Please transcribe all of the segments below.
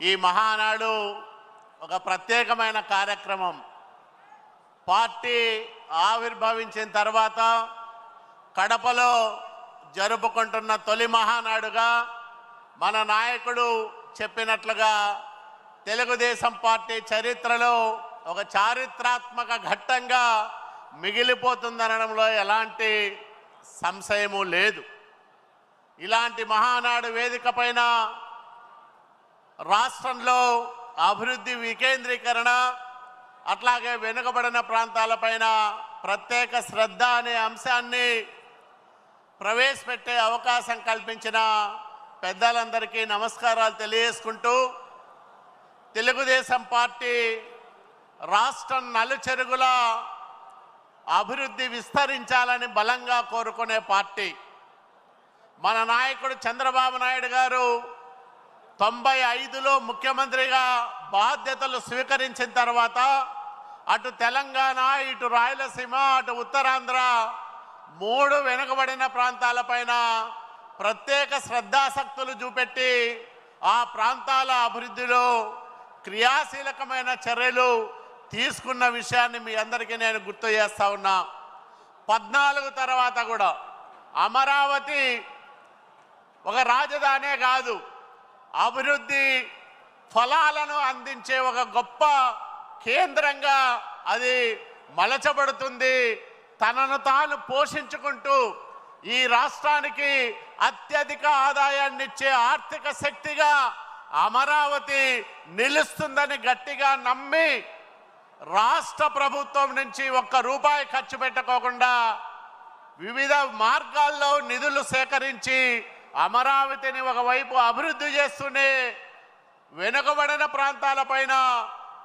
ఈ మహానాడు ఒక ప్రత్యేకమైన కార్యక్రమం. పార్టీ ఆవిర్భవించిన తర్వాత కడపలో జరుపుకుంటున్న తొలి మహానాడుగా మన నాయకుడు చెప్పినట్లుగా తెలుగుదేశం పార్టీ చరిత్రలో ఒక చారిత్రాత్మక ఘట్టంగా మిగిలిపోతుందనడంలో ఎలాంటి సంశయము లేదు. ఇలాంటి మహానాడు వేదిక పైన రాష్ట్రంలో అభివృద్ధి వికేంద్రీకరణ అట్లాగే వెనుకబడిన ప్రాంతాలపైన ప్రత్యేక శ్రద్ధ అనే అంశాన్ని ప్రవేశపెట్టే అవకాశం కల్పించిన పెద్దలందరికీ నమస్కారాలు తెలియజేసుకుంటూ తెలుగుదేశం పార్టీ రాష్ట్రం నలుచెరుగుల అభివృద్ధి విస్తరించాలని బలంగా కోరుకునే పార్టీ. మన నాయకుడు చంద్రబాబు నాయుడు గారు తొంభై ఐదులో ముఖ్యమంత్రిగా బాధ్యతలు స్వీకరించిన తర్వాత అటు తెలంగాణ ఇటు రాయలసీమ అటు ఉత్తరాంధ్ర మూడు వెనుకబడిన ప్రాంతాలపైన ప్రత్యేక శ్రద్ధాసక్తులు చూపెట్టి ఆ ప్రాంతాల అభివృద్ధిలో క్రియాశీలకమైన చర్యలు తీసుకున్న విషయాన్ని మీ అందరికీ నేను గుర్తు చేస్తా ఉన్నా. పద్నాలుగు తర్వాత కూడా అమరావతి ఒక రాజధానే కాదు. అభివృద్ధి ఫలాలను అందించే ఒక గొప్ప కేంద్రంగా అది మలచబడుతుంది. తనను తాను పోషించుకుంటూ ఈ రాష్ట్రానికి అత్యధిక ఆదాయాన్ని ఇచ్చే ఆర్థిక శక్తిగా అమరావతి నిలుస్తుందని గట్టిగా నమ్మి రాష్ట్ర ప్రభుత్వం నుంచి ఒక్క రూపాయి ఖర్చు పెట్టకోకుండా వివిధ మార్గాల్లో నిధులు సేకరించి అమరావతిని ఒకవైపు అభివృద్ధి చేస్తూనే వెనుకబడిన ప్రాంతాలపైన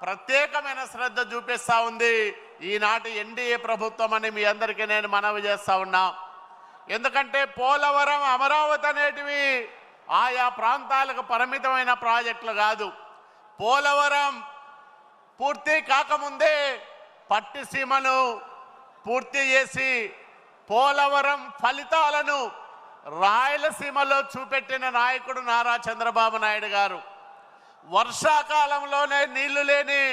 ప్రత్యేకమైన శ్రద్ధ చూపిస్తూ ఉంది. ఈనాటి ఎన్డీఏ ప్రభుత్వం అని మీ అందరికీ నేను మనవి చేస్తూ ఉన్నా. ఎందుకంటే పోలవరం అమరావతి అనేటివి ఆయా ప్రాంతాలకు పరిమితమైన ప్రాజెక్టులు కాదు. పోలవరం పూర్తి కాకముందే పట్టిసీమను పూర్తి చేసి పోలవరం ఫలితాలను రాయలసీమలో చూపెట్టిన నాయకుడు నారా చంద్రబాబు నాయుడు గారు వర్షాకాలంలోనే నీళ్ళు లేని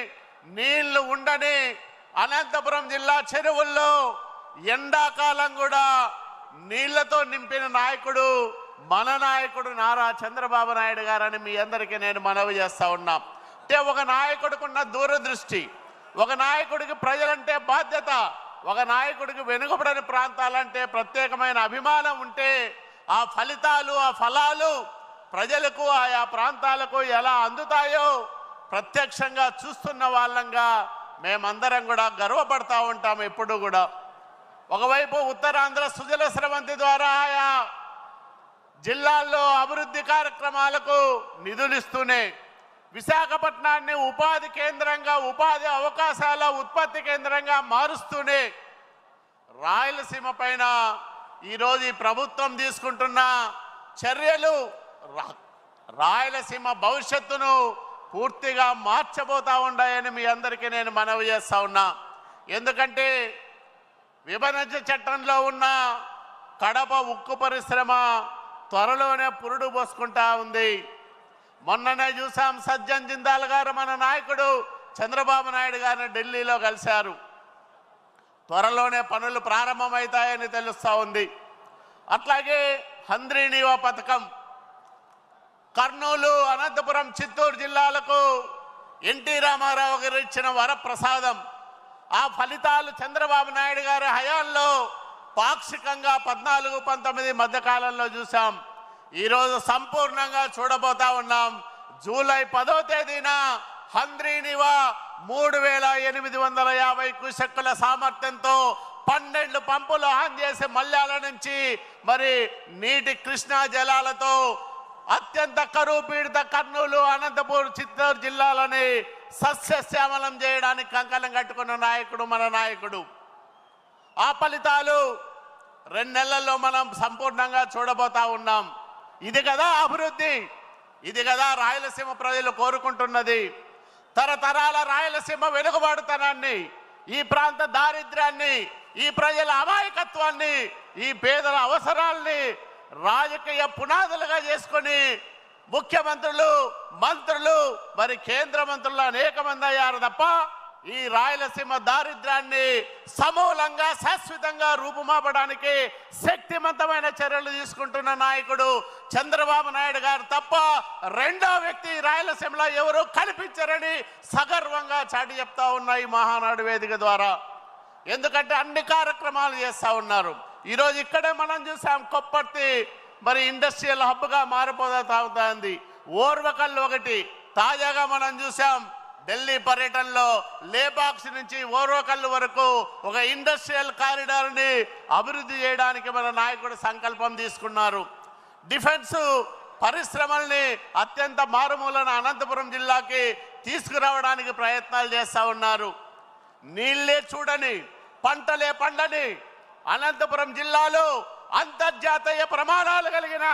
నీళ్ళు ఉండని అనంతపురం జిల్లా చెరువుల్లో ఎండాకాలం కూడా నీళ్ళతో నింపిన నాయకుడు మన నాయకుడు నారా చంద్రబాబు నాయుడు గారని మీ అందరికీ నేను మనవి చేస్తా ఉన్నా. అంటే ఒక నాయకుడికున్న దూరదృష్టి ఒక నాయకుడికి ప్రజలంటే బాధ్యత ఒక నాయకుడికి వెనుకబడని ప్రాంతాలంటే ప్రత్యేకమైన అభిమానం ఉంటే ఆ ఫలితాలు ఆ ఫలాలు ప్రజలకు ఆయా ప్రాంతాలకు ఎలా అందుతాయో ప్రత్యక్షంగా చూస్తున్న వాళ్ళంగా మేమందరం కూడా గర్వపడతా ఉంటాం ఎప్పుడు కూడా. ఒకవైపు ఉత్తరాంధ్ర సుజల స్రవంతి ద్వారా ఆయా జిల్లాల్లో అభివృద్ధి కార్యక్రమాలకు నిధులు ఇస్తూనే విశాఖపట్నాన్ని ఉపాధి కేంద్రంగా ఉపాధి అవకాశాల ఉత్పత్తి కేంద్రంగా మారుస్తూనే రాయలసీమ పైన ఈరోజు ఈ ప్రభుత్వం తీసుకుంటున్న చర్యలు రాయలసీమ భవిష్యత్తును పూర్తిగా మార్చబోతా ఉన్నాయని మీ అందరికీ నేను మనవి చేస్తా ఉన్నా. ఎందుకంటే విభజన చట్టంలో ఉన్న కడప ఉక్కు పరిశ్రమ త్వరలోనే పురుడు పోసుకుంటా ఉంది. మొన్ననే చూసాం సజ్జన్ జిందాల్ గారు మన నాయకుడు. చంద్రబాబు నాయుడు గారిని ఢిల్లీలో కలిశారు. త్వరలోనే పనులు ప్రారంభమవుతాయని తెలుస్తూ ఉంది. అట్లాగే హంద్రీనీవ పథకం. కర్నూలు అనంతపురం చిత్తూరు జిల్లాలకు ఎన్టీ రామారావు గారు ఇచ్చిన వరప్రసాదం. ఆ ఫలితాలు చంద్రబాబు నాయుడు గారి హయాంలో పాక్షికంగా పద్నాలుగు పంతొమ్మిది మధ్యకాలంలో చూసాం ఈరోజు సంపూర్ణంగా చూడబోతా ఉన్నాం. జూలై పదో తేదీన హంద్రీనివా మూడు వేల ఎనిమిది వందల యాభై కుశక్కుల సామర్థ్యంతో పన్నెండు పంపులు ఆన్ చేసి మల్యాల నుంచి మరి నీటి కృష్ణా జలాలతో అత్యంత కరువు పీడిత కర్నూలు అనంతపూర్ చిత్తూరు జిల్లాలని సస్యశ్యామలం చేయడానికి కంకణం కట్టుకున్న నాయకుడు మన నాయకుడు. ఆ ఫలితాలు రెండు నెలల్లో మనం సంపూర్ణంగా చూడబోతా ఉన్నాం. ఇది కదా అభివృద్ధి. ఇది కదా రాయలసీమ ప్రజలు కోరుకుంటున్నది. తరతరాల రాయలసీమ వెనుకబాటుతనాన్ని ఈ ప్రాంత దారిద్ర్యాన్ని ఈ ప్రజల అమాయకత్వాన్ని ఈ పేదల అవసరాల్ని రాజకీయ పునాదులుగా చేసుకొని ముఖ్యమంత్రులు మంత్రులు మరి కేంద్ర మంత్రులు అనేక మంది అయ్యారు తప్ప ఈ రాయలసీమ దారిద్ర్యాన్ని సమూలంగా శాశ్వతంగా రూపుమాపడానికి శక్తివంతమైన చర్యలు తీసుకుంటున్న నాయకుడు చంద్రబాబు నాయుడు గారు తప్ప రెండో వ్యక్తి రాయలసీమలో ఎవరు కనిపించరని సగర్వంగా చాటి చెప్తా ఉన్నాయి మహానాడు వేదిక ద్వారా. ఎందుకంటే అన్ని కార్యక్రమాలు చేస్తూ ఉన్నారు. ఈరోజు ఇక్కడే మనం చూసాం కొప్పర్తి మరి ఇండస్ట్రియల్ హబ్గా మారిపోతా ఉంది. ఓర్వకల్లు ఒకటి తాజాగా మనం చూసాం ఢిల్లీ పర్యటనలో లేబాక్స్ నుంచి ఓరోకల్లు వరకు ఒక ఇండస్ట్రియల్ కారిడార్ని అభివృద్ధి చేయడానికి మన నాయకుడు సంకల్పం తీసుకున్నారు. డిఫెన్స్ పరిశ్రమల్ని అత్యంత మారుమూలన అనంతపురం జిల్లాకి తీసుకురావడానికి ప్రయత్నాలు చేస్తూ ఉన్నారు. నీళ్ళే చూడని పంటలే పండని అనంతపురం జిల్లాలో అంతర్జాతీయ ప్రమాణాలు కలిగిన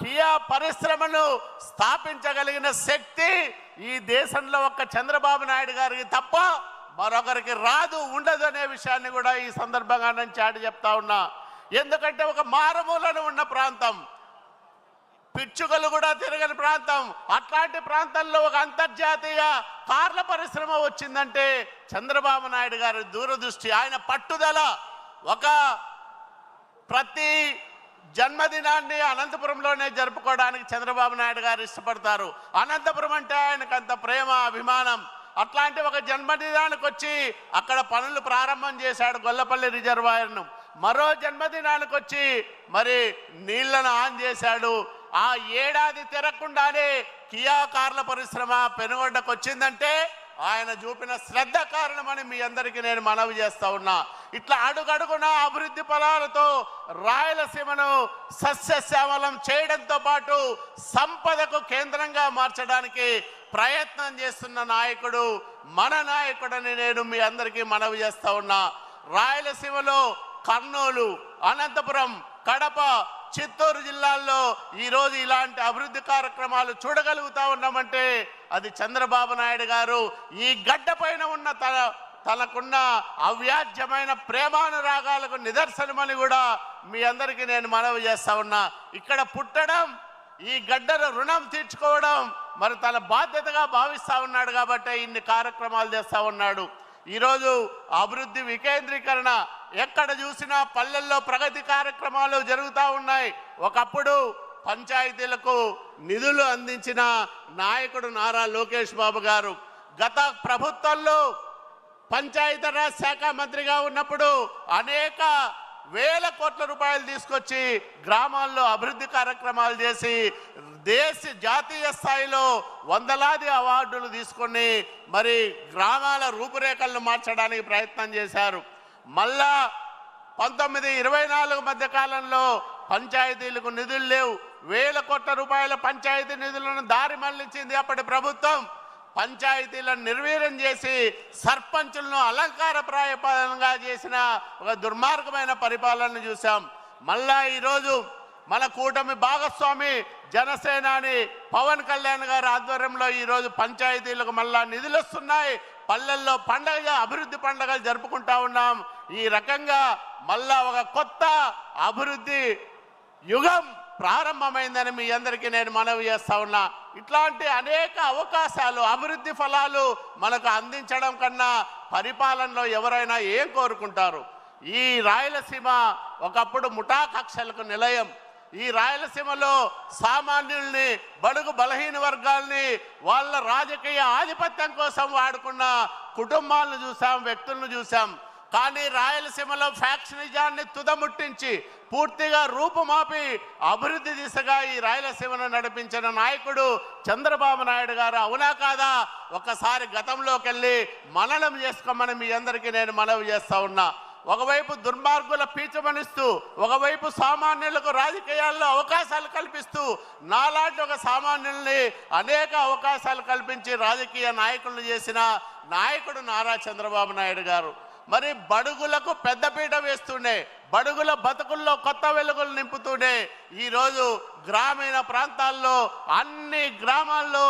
కియా పరిశ్రమను స్థాపించగలిగిన శక్తి ఈ దేశంలో ఒక్క చంద్రబాబు నాయుడు గారికి తప్ప మరొకరికి రాదు ఉండదు అనే విషయాన్ని కూడా ఈ సందర్భంగా నేను చాటి చెప్తా ఉన్నా. ఎందుకంటే ఒక మారుమూలను ఉన్న ప్రాంతం పిచ్చుకలు కూడా తిరగని ప్రాంతం. అట్లాంటి ప్రాంతంలో ఒక అంతర్జాతీయ కార్ల పరిశ్రమ వచ్చిందంటే చంద్రబాబు నాయుడు గారి దూరదృష్టి. ఆయన పట్టుదల ఒక ప్రతి జన్మదినాన్ని అనంతపురంలోనే జరుపుకోవడానికి చంద్రబాబు నాయుడు గారు ఇష్టపడతారు. అనంతపురం అంటే ఆయనకు అంత ప్రేమ అభిమానం. అట్లాంటి ఒక జన్మదినానికి వచ్చి అక్కడ పనులు ప్రారంభం చేశాడు గొల్లపల్లి రిజర్వాయర్ను. మరో జన్మదినానికి వచ్చి మరి నీళ్ళను ఆన్ చేశాడు. ఆ ఏడాది తిరగకుండానే కియా కార్ల పరిశ్రమ పెనుగొడ్డకు వచ్చిందంటే ఆయన చూపిన శ్రద్ధ కారణమని మీ అందరికీ నేను మనవి చేస్తా ఉన్నా. ఇట్లా అడుగడుగున అభివృద్ధి ఫలాలతో రాయలసీమను సస్యశ్యామలం చేయడంతో పాటు సంపదకు కేంద్రంగా మార్చడానికి ప్రయత్నం చేస్తున్న నాయకుడు మన నాయకుడని నేను మీ అందరికీ మనవి చేస్తా ఉన్నా. రాయలసీమలో కర్నూలు అనంతపురం కడప చిత్తూరు జిల్లాల్లో ఈరోజు ఇలాంటి అభివృద్ధి కార్యక్రమాలు చూడగలుగుతా ఉన్నామంటే అది చంద్రబాబు నాయుడు గారు ఈ గడ్డ పైన ఉన్న తన తనకున్న అవ్యాజ్యమైన ప్రేమానురాగాలకు నిదర్శనమని కూడా మీ అందరికీ నేను మనవి చేస్తా ఉన్నా. ఇక్కడ పుట్టడం ఈ గడ్డను రుణం తీర్చుకోవడం మరి తన బాధ్యతగా భావిస్తూ ఉన్నాడు కాబట్టి ఇన్ని కార్యక్రమాలు చేస్తా ఉన్నాడు. ఈరోజు అభివృద్ధి వికేంద్రీకరణ ఎక్కడ చూసినా పల్లెల్లో ప్రగతి కార్యక్రమాలు జరుగుతూ ఉన్నాయి. ఒకప్పుడు పంచాయతీలకు నిధులు అందించిన నాయకుడు నారా లోకేష్ బాబు గారు. గత ప్రభుత్వంలో పంచాయతీరాజ్ శాఖ మంత్రిగా ఉన్నప్పుడు అనేక వేల కోట్ల రూపాయలు తీసుకొచ్చి గ్రామాల్లో అభివృద్ధి కార్యక్రమాలు చేసి దేశ జాతీయ స్థాయిలో వందలాది అవార్డులు తీసుకొని మరి గ్రామాల రూపురేఖలను మార్చడానికి ప్రయత్నం చేశారు. మళ్ళా పంతొమ్మిది ఇరవై నాలుగు మధ్య కాలంలో పంచాయతీలకు నిధులు లేవు. వేల కోట్ల రూపాయల పంచాయతీ నిధులను దారి మళ్ళించింది అప్పటి ప్రభుత్వం. పంచాయతీలను నిర్వీర్యం చేసి సర్పంచులను అలంకారప్రాయపదంగా చేసిన ఒక దుర్మార్గమైన పరిపాలన చూసాం మళ్ళా ఈరోజు మన కూటమి భాగస్వామి జనసేనాని పవన్ కళ్యాణ్ గారి ఆధ్వర్యంలో ఈరోజు పంచాయతీలకు మళ్ళా నిధులు వస్తున్నాయి. పల్లెల్లో పండగ అభివృద్ధి పండగలు జరుపుకుంటా ఉన్నాం. ఈ రకంగా మళ్ళా ఒక కొత్త అభివృద్ధి యుగం ప్రారంభమైందని మీ అందరికీ నేను మనవి చేస్తా ఉన్నా. ఇట్లాంటి అనేక అవకాశాలు అభివృద్ధి ఫలాలు మనకు అందించడం కన్నా పరిపాలనలో ఎవరైనా ఏం కోరుకుంటారు? ఈ రాయలసీమ ఒకప్పుడు ముఠా కక్షలకు నిలయం. ఈ రాయలసీమలో సామాన్యుల్ని బడుగు బలహీన వర్గాల్ని వాళ్ళ రాజకీయ ఆధిపత్యం కోసం వాడుకున్న కుటుంబాలను చూసాం వ్యక్తులను చూసాం కానీ రాయలసీమలో ఫ్యాక్షనిజాన్ని తుదముట్టించి పూర్తిగా రూపుమాపి అభివృద్ధి దిశగా ఈ రాయలసీమను నడిపించిన నాయకుడు చంద్రబాబు నాయుడు గారు అవునా కాదా? ఒకసారి గతంలోకి వెళ్ళి మననం చేసుకోమని మీ అందరికీ నేను మనవి చేస్తా ఉన్నా. ఒకవైపు దుర్మార్గుల పీచమనిస్తూ ఒకవైపు సామాన్యులకు రాజకీయాల్లో అవకాశాలు కల్పిస్తూ నాలాంటి ఒక సామాన్యుల్ని అనేక అవకాశాలు కల్పించి రాజకీయ నాయకులను చేసిన నాయకుడు నారా చంద్రబాబు నాయుడు గారు. మరి బడుగులకు పెద్దపీట వేస్తుండే బడుగుల బతుకుల్లో కొత్త వెలుగులు నింపుతూనే ఈరోజు గ్రామీణ ప్రాంతాల్లో అన్ని గ్రామాల్లో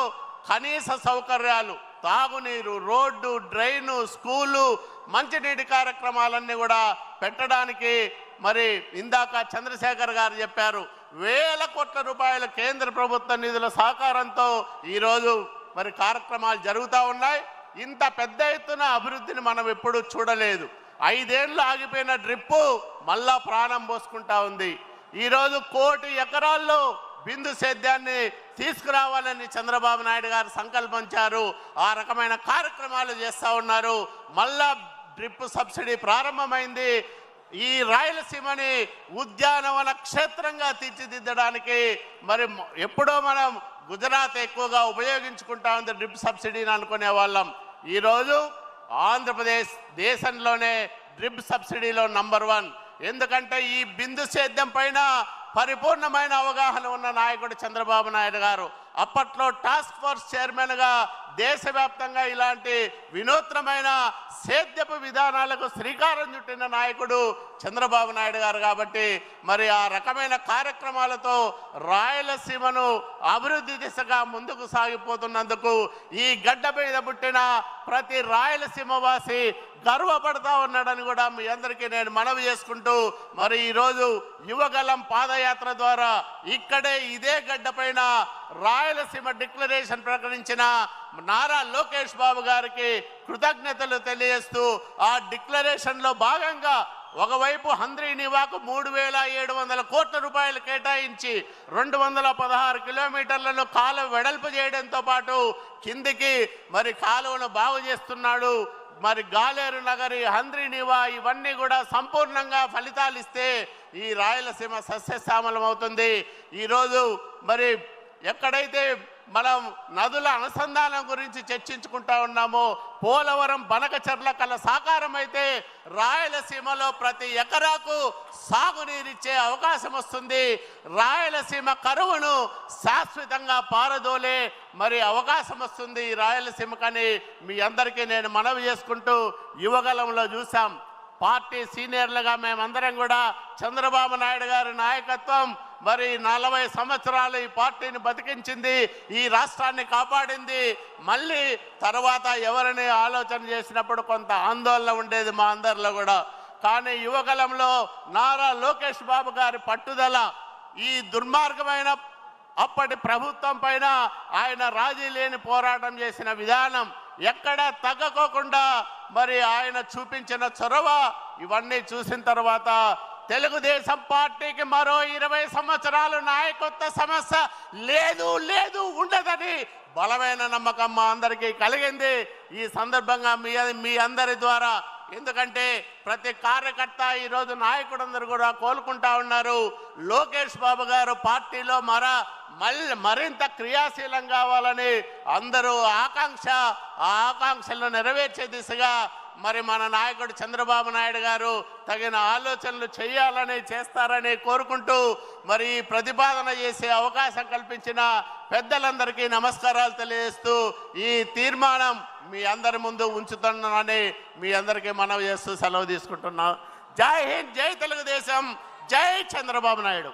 కనీస సౌకర్యాలు. తాగునీరు రోడ్డు డ్రైను స్కూలు మంచినీటి కార్యక్రమాలన్నీ కూడా పెట్టడానికి మరి ఇందాక చంద్రశేఖర్ గారు చెప్పారు. వేల కోట్ల రూపాయల కేంద్ర ప్రభుత్వ నిధుల సహకారంతో ఈరోజు మరి కార్యక్రమాలు జరుగుతూ ఉన్నాయి. ఇంత పెద్ద ఎత్తున అభివృద్ధిని మనం ఎప్పుడూ చూడలేదు. ఐదేళ్ళు ఆగిపోయిన డ్రిప్పు మళ్ళా ప్రాణం పోసుకుంటా ఉంది. ఈరోజు కోటి ఎకరాల్లో బిందు సేద్యాన్ని తీసుకురావాలని చంద్రబాబు నాయుడు గారు సంకల్పించారు. ఆ రకమైన కార్యక్రమాలు చేస్తూ ఉన్నారు. మళ్ళా డ్రిప్ సబ్సిడీ ప్రారంభమైంది. ఈ రాయలసీమని ఉద్యానవన క్షేత్రంగా తీర్చిదిద్దడానికి మరి ఎప్పుడో మనం గుజరాత్ ఎక్కువగా ఉపయోగించుకుంటా ఉంది డ్రిప్ సబ్సిడీని అనుకునే వాళ్ళం. ఈరోజు ఆంధ్రప్రదేశ్ దేశంలోనే డ్రిప్ సబ్సిడీలో నంబర్ వన్. ఎందుకంటే ఈ బిందు సేద్యం పైన పరిపూర్ణమైన అవగాహన ఉన్న నాయకుడు చంద్రబాబు నాయుడు గారు. అప్పట్లో టాస్క్ ఫోర్స్ చైర్మన్గా దేశవ్యాప్తంగా ఇలాంటి వినూత్నమైన సేద్యపు విధానాలకు శ్రీకారం చుట్టిన నాయకుడు చంద్రబాబు నాయుడు గారు కాబట్టి మరి ఆ రకమైన కార్యక్రమాలతో రాయలసీమను అభివృద్ధి దిశగా ముందుకు సాగిపోతున్నందుకు ఈ గడ్డ మీద పుట్టిన ప్రతి రాయలసీమ వాసి గర్వపడతా ఉన్నాడని కూడా మీ అందరికీ నేను మనవి చేసుకుంటూ మరి ఈరోజు యువగలం పాదయాత్ర ద్వారా ఇక్కడే ఇదే గడ్డ పైన రాయలసీమ డిక్లరేషన్ ప్రకటించిన నారా లోకేష్ బాబు గారికి కృతజ్ఞతలు తెలియజేస్తూ ఆ డిక్లరేషన్లో భాగంగా ఒకవైపు హంద్రీ నివాకు మూడు వేల ఏడు వందల కోట్ల రూపాయలు కేటాయించి రెండు వందల పదహారు కిలోమీటర్లను కాలువ వెడల్పు చేయడంతో పాటు కిందికి మరి కాలువను బాగు చేస్తున్నాడు. మరి గాలేరు నగరి హంద్రీ నివా ఇవన్నీ కూడా సంపూర్ణంగా ఫలితాలు ఇస్తే ఈ రాయలసీమ సస్యశ్యామలం అవుతుంది. ఈరోజు మరి ఎక్కడైతే మనం నదుల అనుసంధానం గురించి చర్చించుకుంటా ఉన్నాము. పోలవరం బనకచర్ల కల సాకారం అయితే రాయలసీమలో ప్రతి ఎకరాకు సాగునీరిచ్చే అవకాశం వస్తుంది. రాయలసీమ కరువును శాశ్వతంగా పారదోలే మరి అవకాశం వస్తుంది ఈ రాయలసీమకని మీ అందరికీ నేను మనవి చేసుకుంటూ యువగలంలో చూసాం పార్టీ సీనియర్లుగా మేమందరం కూడా చంద్రబాబు నాయుడు గారి నాయకత్వం మరి నలభై సంవత్సరాలు ఈ పార్టీని బతికించింది ఈ రాష్ట్రాన్ని కాపాడింది. మళ్ళీ తర్వాత ఎవరిని ఆలోచన చేసినప్పుడు కొంత ఆందోళన ఉండేది మా అందరిలో కూడా. కానీ యువకలంలో నారా లోకేష్ బాబు గారి పట్టుదల ఈ దుర్మార్గమైన అప్పటి ప్రభుత్వం పైన ఆయన రాజీ లేని పోరాటం చేసిన విధానం ఎక్కడ తగ్గకోకుండా మరి ఆయన చూపించిన చొరవ ఇవన్నీ చూసిన తర్వాత తెలుగుదేశం పార్టీకి మరో ఇరవై సంవత్సరాలు నాయకత్వ సమస్య లేదు లేదు ఉండదని బలమైన నమ్మకం మా అందరికీ కలిగింది. ఈ సందర్భంగా మీ మీ అందరి ద్వారా ఎందుకంటే ప్రతి కార్యకర్త ఈరోజు నాయకుడందరూ కూడా కోలుకుంటా ఉన్నారు. లోకేష్ బాబు గారు పార్టీలో మర మళ్ళీ మరింత క్రియాశీలం కావాలని అందరూ ఆకాంక్ష ఆ ఆకాంక్షలను నెరవేర్చే దిశగా మరి మన నాయకుడు చంద్రబాబు నాయుడు గారు తగిన ఆలోచనలు చేయాలని చేస్తారని కోరుకుంటూ మరి ప్రతిపాదన చేసే అవకాశం కల్పించిన పెద్దలందరికీ నమస్కారాలు తెలియజేస్తూ ఈ తీర్మానం మీ అందరి ముందు ఉంచుతున్నానని మీ అందరికీ మనవి చేస్తూ సెలవు తీసుకుంటున్నాం. జై హింద్ జై తెలుగుదేశం జై చంద్రబాబు నాయుడు.